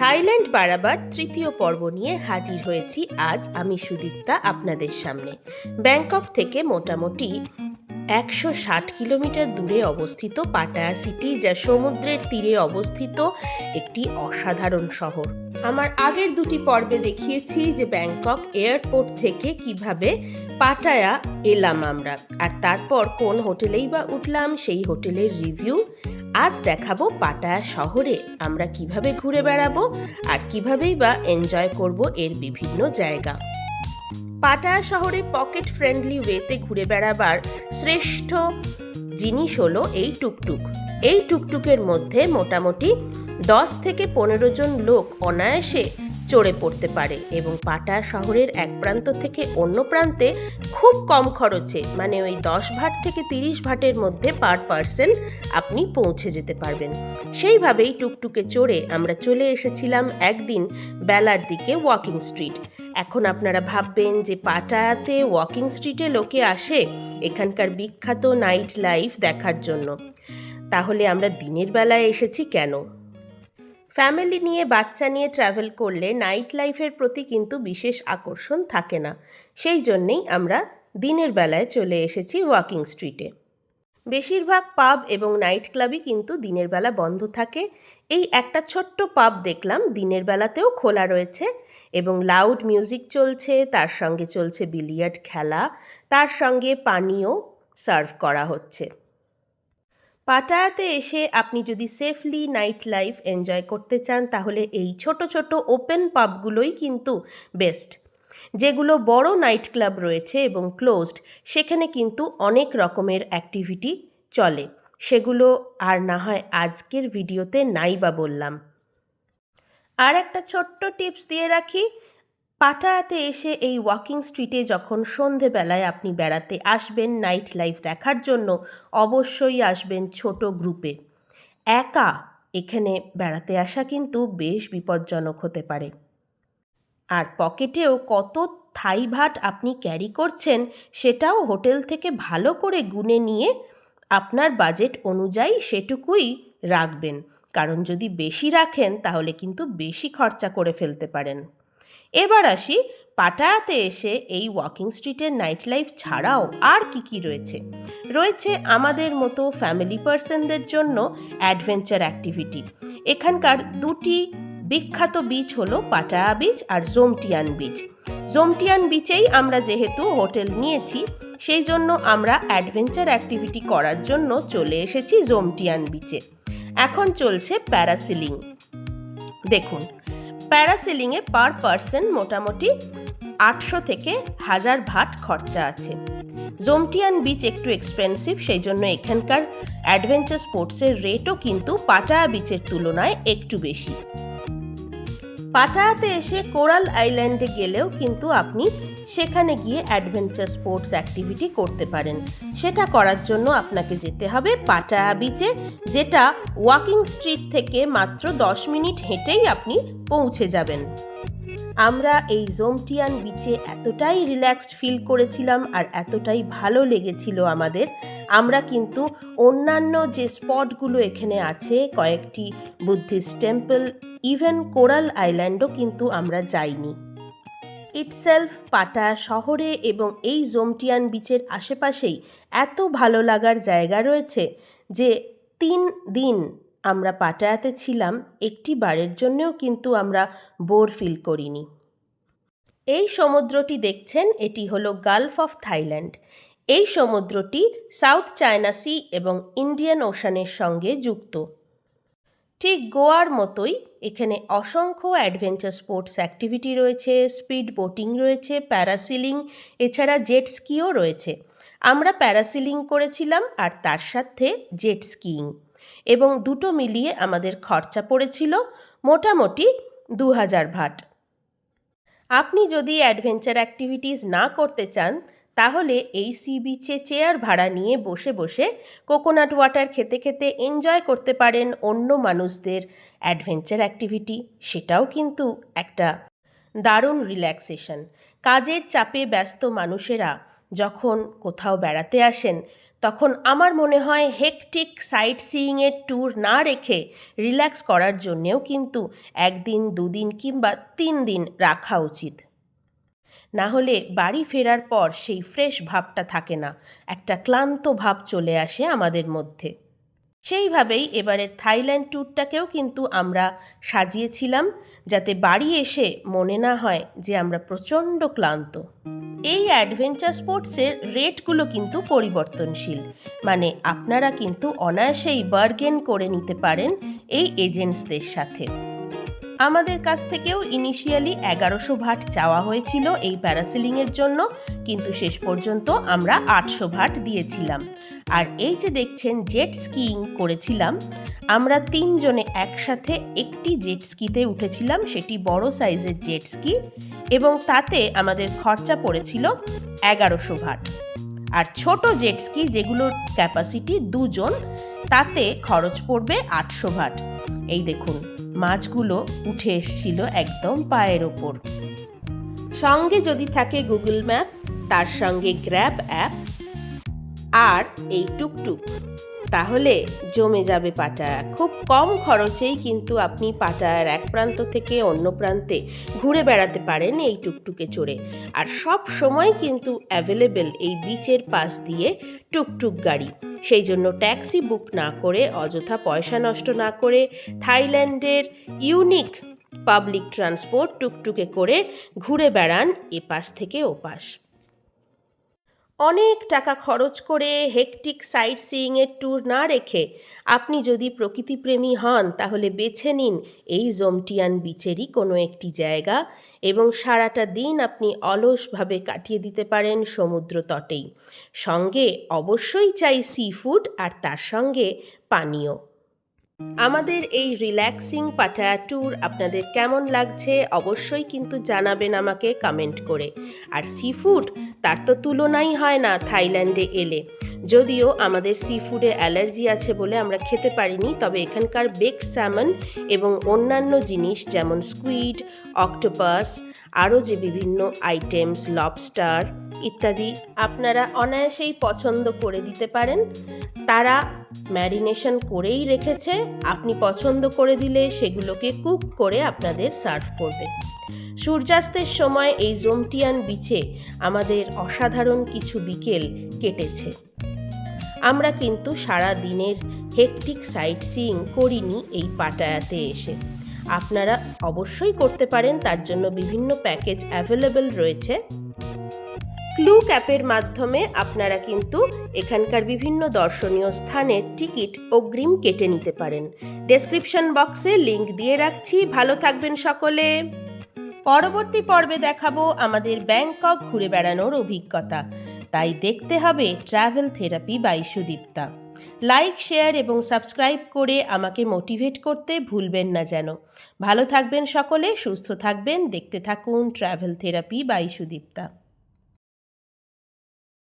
Thailand বাড়াবার তৃতীয় পর্ব নিয়ে হাজির হয়েছি আজ আমি সুদীপ্তা আপনাদের সামনে। ব্যাংকক থেকে মোটামুটি একশো ষাট কিলোমিটার দূরে অবস্থিত পাটায়া সিটি, যা সমুদ্রের তীরে অবস্থিত একটি অসাধারণ শহর। আমার আগের দুটি পর্বে দেখিয়েছি যে ব্যাংকক এয়ারপোর্ট থেকে কীভাবে পাটায়া এলাম আমরা, আর তারপর কোন হোটেলেই বা উঠলাম সেই হোটেলের রিভিউ। আজ দেখাবো পাটায়া শহরে আমরা কীভাবে ঘুরে বেড়াবো আর কিভাবেই বা এনজয় করব এর বিভিন্ন জায়গা। পাটায়া শহরে পকেট ফ্রেন্ডলি ওয়েতে ঘুরে বেড়াবার শ্রেষ্ঠ জিনিস হলো এই টুকটুক। এই টুকটুকের মধ্যে মোটামুটি দশ থেকে পনেরো জন লোক অনায়াসে চড়ে পড়তে পারে এবং পাটা শহরের এক প্রান্ত থেকে অন্য প্রান্তে খুব কম খরচে মানে ওই দশ ভাট থেকে তিরিশ ভাটের মধ্যে পার পার্সেন আপনি পৌঁছে যেতে পারবেন। সেইভাবেই টুকটুকে চড়ে আমরা চলে এসেছিলাম একদিন বেলার দিকে ওয়াকিং স্ট্রিট এখন আপনারা ভাববেন যে পাটায়াতে ওয়াকিং স্ট্রিটে লোকে আসে এখানকার বিখ্যাত নাইট লাইফ দেখার জন্য। তাহলে আমরা দিনের বেলায় এসেছি কেন? ফ্যামিলি নিয়ে বাচ্চা নিয়ে ট্রাভেল করলে নাইট লাইফের প্রতি কিন্তু বিশেষ আকর্ষণ থাকে না। সেই জন্যেই আমরা দিনের বেলায় চলে এসেছি ওয়াকিং স্ট্রিটে বেশিরভাগ পাব এবং নাইট ক্লাবই কিন্তু দিনের বেলা বন্ধ থাকে। এই একটা ছোট্ট পাব দেখলাম, দিনের বেলাতেও খোলা রয়েছে এবং লাউড মিউজিক চলছে, তার সঙ্গে চলছে বিলিয়ার্ড খেলা, তার সঙ্গে পানীয় সার্ভ করা হচ্ছে। পাটায়াতে এসে আপনি যদি সেফলি নাইট লাইফ এনজয় করতে চান, তাহলে এই ছোট ছোট ওপেন পাবগুলোই কিন্তু বেস্ট। যেগুলো বড় নাইট ক্লাব রয়েছে এবং ক্লোজড, সেখানে কিন্তু অনেক রকমের অ্যাক্টিভিটি চলে। সেগুলো আর না হয় আজকের ভিডিওতে নাই বা বললাম। আর একটা ছোট্ট টিপস দিয়ে রাখি পাটায়াতে এসে এই ওয়াকিং স্ট্রিটে যখন সন্ধেবেলায় আপনি বেড়াতে আসবেন নাইট লাইফ দেখার জন্য, অবশ্যই আসবেন ছোট গ্রুপে একা এখানে বেড়াতে আসা কিন্তু বেশ বিপজ্জনক হতে পারে। আর পকেটেও কত থাই ভাট আপনি ক্যারি করছেন, সেটাও হোটেল থেকে ভালো করে গুনে নিয়ে আপনার বাজেট অনুযায়ী সেটুকুই রাখবেন। কারণ যদি বেশি রাখেন, তাহলে কিন্তু বেশি খরচা করে ফেলতে পারেন। এবার আসি পাটায়াতে এসে এই ওয়াকিং স্ট্রিটের নাইট লাইফ ছাড়াও আর কি কি রয়েছে। রয়েছে আমাদের মতো ফ্যামিলি পার্সনদের জন্য অ্যাডভেঞ্চার অ্যাক্টিভিটি এখানকার দুটি বিখ্যাত বিচ হলো পাটায়া বিচ আর জোমটিয়ান বিচ জোমটিয়ান বিচেই আমরা যেহেতু হোটেল নিয়েছি, সেই জন্য আমরা অ্যাডভেঞ্চার অ্যাক্টিভিটি করার জন্য চলে এসেছি জোমটিয়ান বিচে এখন চলছে প্যারাসিলিং দেখুন প্যারাসিলিংয়ে পার পার্সন মোটামুটি আটশো থেকে হাজার ভাট খরচা আছে। জোমটিয়ান বিচ একটু এক্সপেন্সিভ সেই জন্য এখানকার অ্যাডভেঞ্চার স্পোর্টসের রেটও কিন্তু পাটায়া বিচের তুলনায় একটু বেশি। পাটায়াতে এসে কোরাল আইল্যান্ডে গেলেও কিন্তু আপনি সেখানে গিয়ে অ্যাডভেঞ্চার স্পোর্টস অ্যাক্টিভিটি করতে পারেন। সেটা করার জন্য আপনাকে যেতে হবে পাটায়া বিচে যেটা ওয়াকিং স্ট্রিট থেকে মাত্র দশ মিনিট হেঁটেই আপনি পৌঁছে যাবেন। আমরা এই জোমটিয়ান বিচে এতটাই রিল্যাক্সড ফিল করেছিলাম আর এতটাই ভালো লেগেছিল আমাদের। আমরা কিন্তু অন্যান্য যে স্পটগুলো এখানে আছে, কয়েকটি বুদ্ধিস্ট টেম্পল ইভেন কোরাল আইল্যান্ডও কিন্তু আমরা যাইনি। ইটসেলফ পাটায়া শহরে এবং এই জোমটিয়ান বিচের আশেপাশেই এত ভালো লাগার জায়গা রয়েছে যে তিন দিন আমরা পাটায়াতে ছিলাম, একটি বারের জন্যও কিন্তু আমরা বোর ফিল করিনি। এই সমুদ্রটি দেখছেন, এটি হলো গালফ অফ থাইল্যান্ড। এই সমুদ্রটি সাউথ চায়না সি এবং ইন্ডিয়ান ওশানের সঙ্গে যুক্ত। ঠিক গোয়ার মতোই এখানে অসংখ্য অ্যাডভেঞ্চার স্পোর্টস অ্যাক্টিভিটি রয়েছে স্পিড বোটিং রয়েছে প্যারাসিলিং এছাড়া জেট স্কিও রয়েছে। আমরা প্যারাসিলিং করেছিলাম আর তার সাথে জেট স্কিইং এবং দুটো মিলিয়ে আমাদের খরচা পড়েছিল মোটামুটি দু হাজার ভাট। আপনি যদি অ্যাডভেঞ্চার অ্যাক্টিভিটিস না করতে চান তাহলে এই সি বিচে চেয়ার ভাড়া নিয়ে বসে বসে কোকোনাট ওয়াটার খেতে খেতে এনজয় করতে পারেন অন্য মানুষদের অ্যাডভেঞ্চার অ্যাক্টিভিটি সেটাও কিন্তু একটা দারুণ রিল্যাক্সেশন কাজের চাপে ব্যস্ত মানুষেরা যখন কোথাও বেড়াতে আসেন, তখন আমার মনে হয় হেকটিক সাইট সিইংয়ের ট্যুর না রেখে রিল্যাক্স করার জন্যেও কিন্তু একদিন, দুদিন কিংবা তিন দিন রাখা উচিত। না হলে বাড়ি ফেরার পর সেই ফ্রেশ ভাবটা থাকে না। একটা ক্লান্ত ভাব চলে আসে আমাদের মধ্যে। সেইভাবেই এবারের থাইল্যান্ড ট্যুরটাকেও কিন্তু আমরা সাজিয়েছিলাম, যাতে বাড়ি এসে মনে না হয় যে আমরা প্রচণ্ড ক্লান্ত। এই অ্যাডভেঞ্চার স্পোর্টসের রেটগুলো কিন্তু পরিবর্তনশীল। মানে আপনারা কিন্তু অনায়াসেই বার্গেন করে নিতে পারেন এই এজেন্টসদের সাথে। আমাদের কাছ থেকেও ইনিশিয়ালি এগারোশো ভাট চাওয়া হয়েছিল এই প্যারাসিলিংয়ের জন্য, কিন্তু শেষ পর্যন্ত আমরা আটশো ভাট দিয়েছিলাম। আর এই যে দেখছেন জেট স্কিইং করেছিলাম, আমরা তিনজনে একসাথে একটি জেট স্কিতে উঠেছিলাম, সেটি বড় সাইজের জেট স্কি এবং তাতে আমাদের খরচা পড়েছিল এগারোশো ভাট। আর ছোট জেট স্কি যেগুলোর ক্যাপাসিটি দুজন, তাতে খরচ পড়বে আটশো ভাট। এই দেখুন মাছগুলো উঠে এসছিল একদম পায়ের ওপর। সঙ্গে যদি থাকে গুগল ম্যাপ, তার সঙ্গে গ্র্যাব অ্যাপ আর এই টুকটুক। তাহলে জমে যাবে পাটায়া খুব কম খরচেই কিন্তু আপনি পাটায়ার এক প্রান্ত থেকে অন্য প্রান্তে ঘুরে বেড়াতে পারেন এই টুকটুকে চড়ে। আর সব সময় কিন্তু অ্যাভেলেবেল এই বিচের পাশ দিয়ে টুকটুক গাড়ি। সেই জন্য ট্যাক্সি বুক না করে, অযথা পয়সা নষ্ট না করে থাইল্যান্ডের ইউনিক পাবলিক ট্রান্সপোর্ট টুকটুকে করে ঘুরে বেড়ান এপাশ থেকে ওপাশ। অনেক টাকা খরচ করে হেকটিক সাইট সিইংয়ের ট্যুর না রেখে আপনি যদি প্রকৃতিপ্রেমী হন, তাহলে বেছে নিন এই জমটিয়ান বিচেরই কোনো একটি জায়গা এবং সারাটা দিন আপনি অলসভাবে কাটিয়ে দিতে পারেন সমুদ্র তটেই। সঙ্গে অবশ্যই চাই সি ফুড আর তার সঙ্গে পানীয়। আমাদের এই রিল্যাক্সিং পাটায়া ট্যুর আপনাদের কেমন লাগছে অবশ্যই কিন্তু জানাবেন আমাকে কমেন্ট করে। আর সি ফুড তার তো তুলনাই হয় না থাইল্যান্ডে এলে। যদিও আমাদের সি ফুডে অ্যালার্জি আছে বলে আমরা খেতে পারিনি, তবে এখানকার বেকড স্যামন এবং অন্যান্য জিনিস যেমন স্কুইড অক্টোপাস আরও যে বিভিন্ন আইটেমস লবস্টার ইত্যাদি আপনারা অনায়াসেই পছন্দ করে দিতে পারেন। তারা ম্যারিনেশন করেই রেখেছে, আপনি পছন্দ করে দিলে সেগুলোকে কুক করে আপনাদের সার্ভ করবে। সূর্যাস্তের সময় এই জোমটিয়ান বিচে আমাদের অসাধারণ কিছু বিকেল কেটেছে। আমরা কিন্তু সারা দিনের হেকটিক সাইট সিইং করিনি এই পাটায়াতে এসে। আপনারা অবশ্যই করতে পারেন, তার জন্য বিভিন্ন প্যাকেজ অ্যাভেলেবেল রয়েছে। ক্লু ক্যাপের মাধ্যমে আপনারা কিন্তু এখানকার বিভিন্ন দর্শনীয় স্থানের টিকিট অগ্রিম কেটে নিতে পারেন। ডেসক্রিপশন বক্সে লিংক দিয়ে রাখছি। ভালো থাকবেন সকলে। পরবর্তী পর্বে দেখাবো আমাদের ব্যাংকক ঘুরে বেড়ানোর অভিজ্ঞতা। তাই দেখতে হবে travel therapy by Sudipta. Like share এবং সাবস্ক্রাইব করে আমাকে মোটিভেট করতে ভুলবেন না যেন। ভালো থাকবেন সকলে, সুস্থ থাকবেন। দেখতে থাকুন ট্রাভেল থেরাপি বাই সুদীপ্তা।